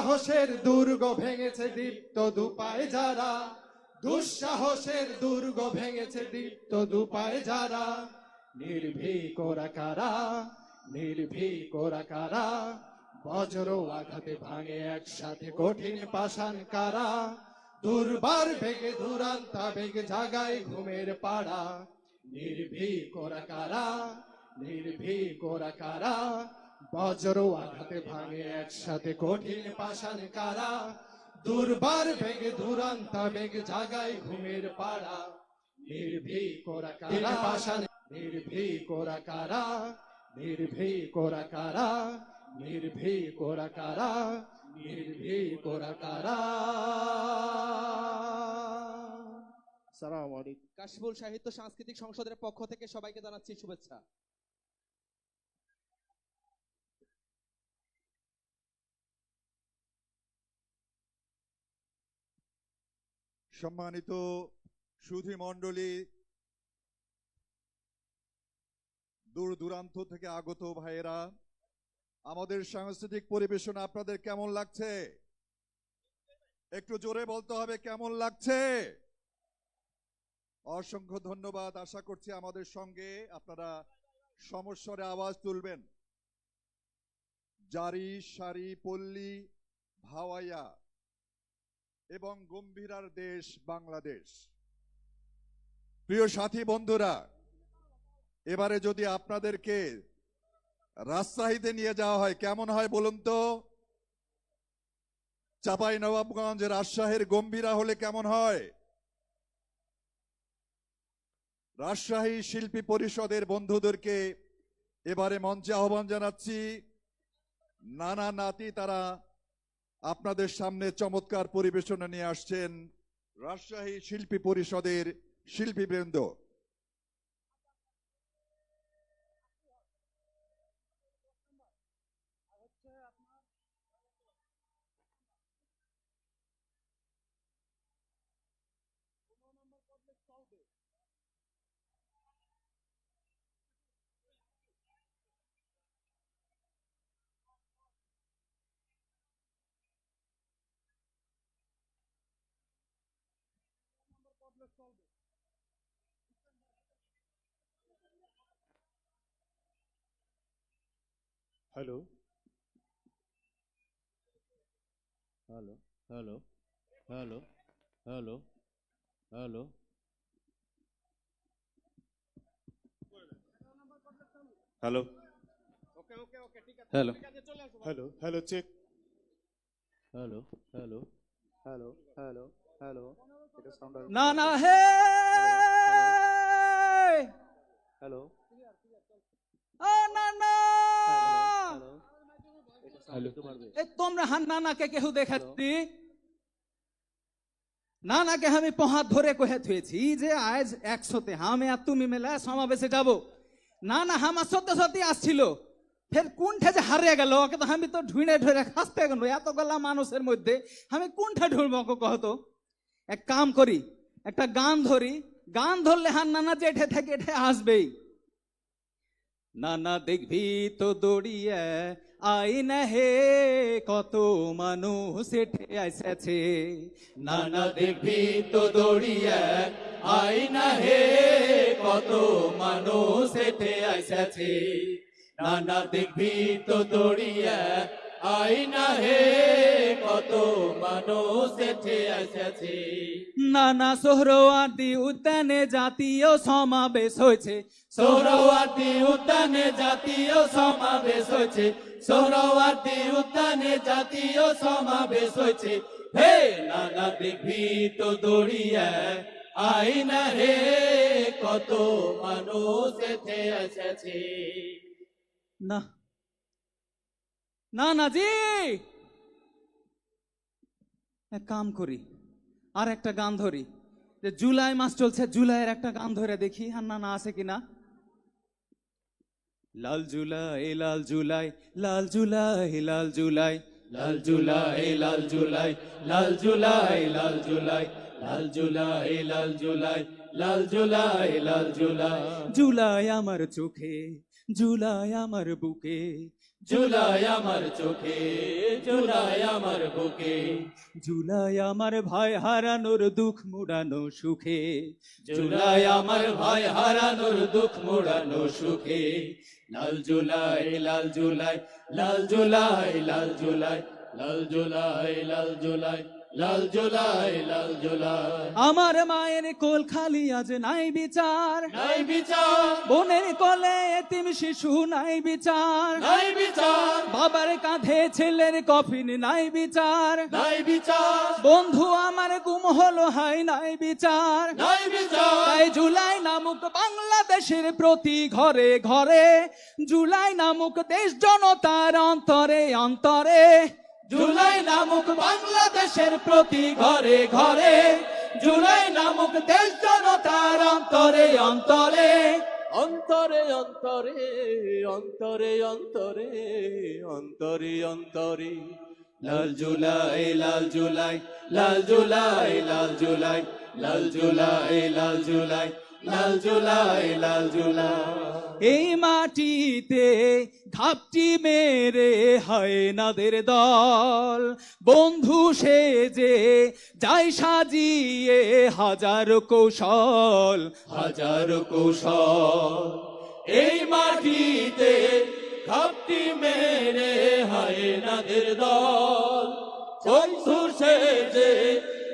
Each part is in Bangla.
দুঃসাহসের দুর্গ ভেঙেছে দীপ্ত দুপায় যারা। দুঃসাহসের দুর্গ ভেঙেছে দীপ্ত দুপায় যারা। নির্ভীক ওরা কারা? নির্ভীক ওরা কারা? বজ্র আঘাতে ভাঙে একসাথে কঠিন পাষাণ কারা? দুর্বার বেগে দুরান্তা বেগে জাগায় ঘুমের পাড়া। নির্ভীক ওরা কারা? নির্ভীক ওরা কারা? বজ্র আঘাতে ভাঙে একসাথে কঠিন পাষাণ কারা। দুর্বার বেগে দুরান্তা বেগে জাগায় ঘুমের পাড়া। নির্ভীক ওরা কারা? পাষাণ। নির্ভীক ওরা কারা? নির্ভীক ওরা কারা? নির্ভীক ওরা কারা? নির্ভীক ওরা কারা? সালাম আলাইকুম কাশফুল সাহিত্য সাংস্কৃতিক সংসদের পক্ষ থেকে সবাইকে জানাচ্ছি শুভেচ্ছা। সম্মানিত সুধী মণ্ডলী, দূর দূরান্ত থেকে আগত ভাইয়েরা, আমাদের সাংস্কৃতিক পরিবেশন আপনাদের কেমন লাগছে? একটু জোরে বলতে হবে, কেমন লাগছে? অসংখ্য ধন্যবাদ, আশা করছি আমাদের সঙ্গে আপনারা সমস্বরে আওয়াজ তুলবেন। জারি, সারি, পল্লী, ভাওয়াইয়া। এবং গম্ভীরার দেশ বাংলাদেশ। প্রিয় সাথী বন্ধুরা, এবারে যদি আপনাদেরকে রাজশাহীতে নিয়ে যাওয়া হয়, কেমন হয় বলুন তো? চাপাই নবাবগঞ্জ রাজশাহীর গম্ভীরা হলে কেমন হয়? রাজশাহী শিল্পী পরিষদের বন্ধুদেরকে এবারে মঞ্চে আহ্বান জানাচ্ছি। নানা নাতি তারা আপনাদের সামনে চমৎকার পরিবেশনা নিয়ে আসছেন রাজশাহী শিল্পী পরিষদের শিল্পীবৃন্দ। let's solve it. Hello. Hello. Hello. Hello. Hello. Hello. Hello Hello. Hello Hello. Hello. Hello. Hello hello hello hello না না হে! হ্যালো ও না তোমরা হান নানাকে কেউ দেখাচ্ছি? নানাকে আমি পহাত ধরে কহে থুয়েছি যে আজ একশোতে আমি আর তুমি মেলা সমাবেশে যাব। না না আমার সত্যি সত্যি আসছিল। ফের কোনটা যে হারিয়ে গেল ওকে তো আমি তো ঢুঁড়ে ঢুঁড়ে খাসতে গেল। এত গলা মানুষের মধ্যে আমি কোনটা ঢুঁড়ব ওকে কহতো এক কাম করি, একটা গান ধরি, গান ধরলে হান নানা জেঠে থেকে এঠে আসবেই। নানা দেখবি তো দড়িয়ে, আই না হে, কত মানুষ এঠে এসেছে নানা দেখবি তো দড়িয়ে, আই না হে, কত মানুষ এঠে এসেছে নানা দেখবি তো দড়িয়ে, আই না হে কত মানুষ এঠে এসেছে নানা সোহরওয়ার্দী উদ্যানে জাতীয় সমাবেশ হয়েছে। সোহরওয়ার্দী উদ্যানে জাতীয় সমাবেশ হয়েছে। সোহরওয়ার্দী উদ্যানে জাতীয় সমাবেশ হয়েছে। হে নানা দেখবি তো দড়িয়ে আই না হে কত মানুষ এতে এসেছে না। না না জি এক কাম করি আর একটা গান ধরি যে জুলাই মাস চলছে জুলাইয়ের একটা গান ধরে দেখি আর না না আছে কিনা লাল জুলাই লাল জুলাই লাল জুলাই লাল জুলাই লাল জুলাই লাল জুলাই লাল জুলাই লাল জুলাই লাল জুলাই লাল জুলাই লাল জুলাই লাল জুলাই জুলাই আমার চোখে জুলাই আমার বুকে জুলাই আমার চোখে জুলাই আমার বুকে। জুলাই আমার ভাই হারানোর দুঃখ মুড়ানো সুখে। জুলাই আমার ভাই হারানোর দুঃখ মুড়ানো সুখে। লাল জুলাই লাল জুলাই লাল জুলাই লাল জুলাই লাল জুলাই লাল জুলাই। লাল জুলাই লাল জুলাই। আমার মায়ের কোল খালি আজ নাই বিচার। নাই বিচার। বোনের কোলে এতিম শিশু নাই বিচার। নাই বিচার। বাবার কাঁধে ছেলের কফিন নাই বিচার। নাই বিচার। বন্ধু আমার গুম হলো হাই নাই বিচার। নাই বিচার। তাই জুলাই নামক বাংলাদেশের প্রতি ঘরে ঘরে। জুলাই নামক দেশ জনতার অন্তরে অন্তরে। জুলাই নামক বাংলাদেশের প্রতি ঘরে ঘরে, জুলাই নামক দেশ জনতার অন্তরে অন্তরে। অন্তরে অন্তরে অন্তরে অন্তরে অন্তরে অন্তরে। লাল জুলাই লাল জুলাই লাল জুলাই লাল জুলাই লাল জুলাই লাল জুলাই লাল জুলাই লাল জুলাই। এই মাটিতে ঘাপটি মেরে হয় নাদের দল। বন্ধু সেজে যাই সাজিয়ে হাজার কৌশল হাজার কৌশল। এই মাটিতে ঘাপটি মেরে হয় নাদের দল। বন্ধুর সেজে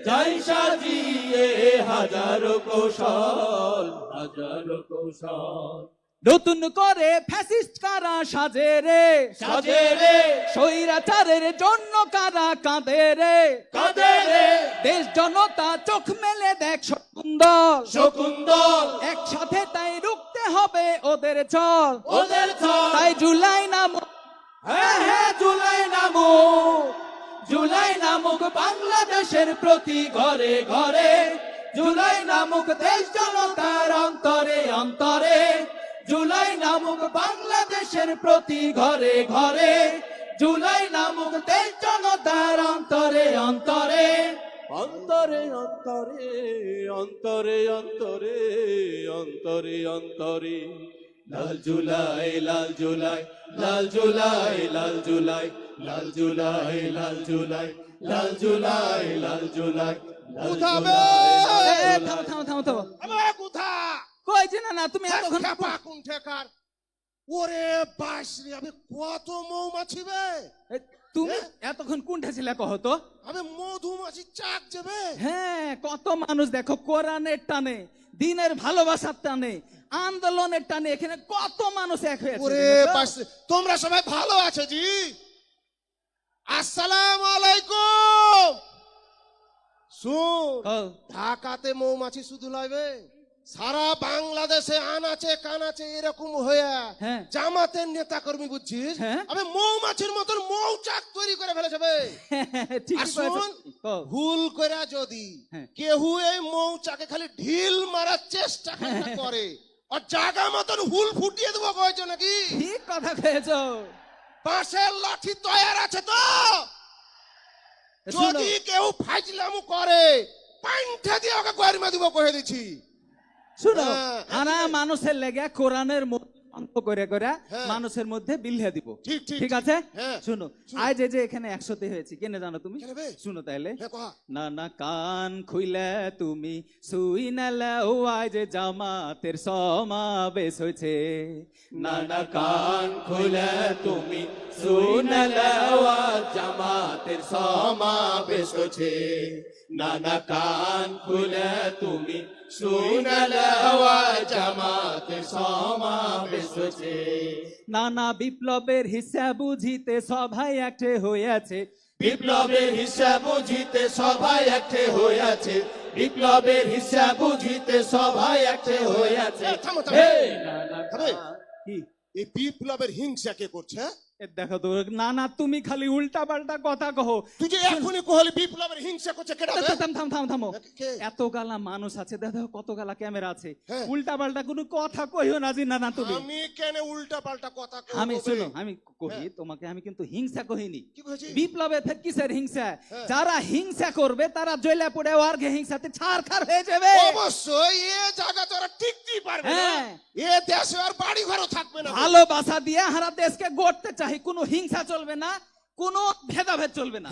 যাই সাজিয়ে হাজার কৌশল হাজার কৌশল। নতুন করে ফ্যাসিস্ট কারা সাজে রে। সাজে রে। স্বৈরাচারের জন্য কারা কাঁদে রে। কাঁদে রে। দেশ জনতা চোখ মেলে দেখ সুন্দর শকুন্দল একসাথে তাই রুখতে হবে ওদের চল ওদের ছল। তাই জুলাই নাম হ্যাঁ হ্যাঁ জুলাই নামক। জুলাই নামক বাংলাদেশের প্রতি ঘরে ঘরে। জুলাই নামক দেশ জনতার অন্তরে অন্তরে। জুলাই নামক বাংলাদেশের প্রতি ঘরে ঘরে জুলাই নামক দেশ জনতার অন্তরে অন্তরে। অন্তরে অন্তরে অন্তরে অন্তরে অন্তরে অন্তরে। লাল জুলাই লাল জুলাই লাল জুলাই লাল জুলাই লাল জুলাই লাল জুলাই লাল জুলাই লাল জুলাই লাল উঠাবে! এ, এ, থামো থামো থামো থামো আমার কোথা কই যে না না তুমি এতক্ষণ খেপা কোন ঠেকার। ওরে বাস রে আমি কত মৌমাছি বে? তুমি এতক্ষণ কোনটা ছিলে কহ তো? আমি মধুমাছি চাক যাবে হ্যাঁ কত মানুষ দেখো কোরআনের টানে দিনের ভালোবাসার টানে আন্দোলনের টানে এখানে কত মানুষ এক হয়েছে ওরে? বাস তোমরা সবাই ভালো আছো জি? আসসালাম আলাইকুম। শুন ঢাকাতে মৌমাছি শুধু লইবে সারা বাংলাদেশে আনাচে কানাচে এরকম হয়ে হ্যাঁ। জামাতের নেতা কর্মী বুঝছিস? হ্যাঁ। আমি মৌমাছির মতন মৌচাক তৈরি করে ফেলেছে ঠিক আর শোন, ভুল করে যদি হ্যাঁ। কেহু এই মৌচাকে খালি ঢিল মারার চেষ্টা করে আর জায়গা মতন হুল ফুটিয়ে দেবো কয়েছে নাকি? ঠিক কথা কয়েছো বাঁশের লাঠি তৈয়ার আছে তো। যদি কেউ ফাইজলামু করে পাইন্ঠা দিয়ে ওকে গরমা দিব কয়ে দিচ্ছি শুনো হ্যাঁ, আনা মানুষের লেগে কোরআনের মধ্যে অন্ধ করে করে মানুষের মধ্যে বিলিয়ে দিব। ঠিক আছে? শুনো আজ যে যে এখানে একশোতে হয়েছে কেনে জানো তুমি? শুনো তাহলে না না কান খুইলে তুমি শুই নালেও আজ জামাতের সমাবেশ হয়েছে। না না কান খুইলে তুমি শুই নালেও জামাতের সমাবেশ হয়েছে। না না কান খুলে তুমি শুই নালেও জামাতের সমাবেশ হচ্ছে নানা বিপ্লবের হিসাব বুঝিতে সবাই একটে হয়েছে বিপ্লবের হিসাব বুঝিতে সবাই একটে হয়েছে বিপ্লবের হিসাব বুঝিতে সবাই একটে হয়েছে এ, থামো, থামো। হে নানা থামে। কান কি এই বিপ্লবের হিংসা কে করছে হ্যাঁ? দেখো তো না না তুমি খালি উল্টা পাল্টা কথা কহো। তুই যে এখনই কোহলি বিপ্লবের হিংসা করছে থাম থাম থাম থামো। এত গালা মানুষ আছে কত গালা ক্যামেরা আছে। হ্যাঁ। উল্টা পাল্টা কোনো কথা কইও না জি না তুমি। আমি কেন উল্টা পাল্টা কথা কইবো আমি শুনো আমি কহি তোমাকে আমি কিন্তু হিংসা কহিনি। বিপ্লবে ফের কিসের হিংসা? হ্যাঁ। যারা হিংসা করবে তারা জেলে পড়ে অর্ঘে হিংসাতে ছাড় খার হয়ে যাবে। অবশ্যই এ জায়গা তোরা টিকতেই পারবে না। হ্যাঁ। এ দেশে আর বাড়ি ঘরও থাকবে না। ভালোবাসা দিয়ে হারা দেশকে গড়তে চাই কোনো হিংসা চলবে না কোনো ভেদাভেদ চলবে না।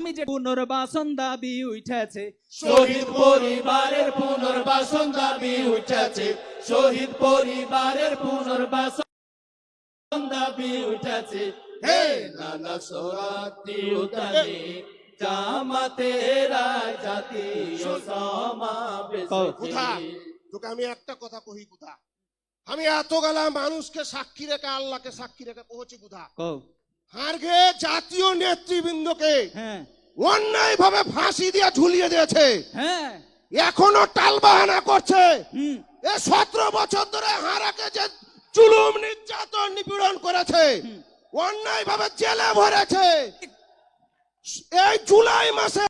আমি যে পুনর্বাসন দাবি উঠেছে শহীদ পরিবারের পুনর্বাসন দাবি উঠেছে শহীদ পরিবারের পুনর্বাসন দাবি উঠেছে। হে নানা সরাতি উতানে জামাতেরা কোথা তোকে আমি একটা কথা কহি কোথা? আমি এত গেলা মানুষকে সাক্ষী রেখে আল্লাহকে সাক্ষী রেখে পৌঁছি কোথা? হারগে জাতীয় নেতৃবৃন্দকে হ্যাঁ। অন্যায় ভাবে ফাঁসি দিয়ে ঝুলিয়ে দিয়েছে। হ্যাঁ। এখনও টালবাহানা করছে। এ সতেরো বছর ধরে হারাকে যে চুলুম নির্যাতন নিপীড়ন করেছে অন্যায় ভাবে জেলে ভরেছে। এই জুলাই মাসে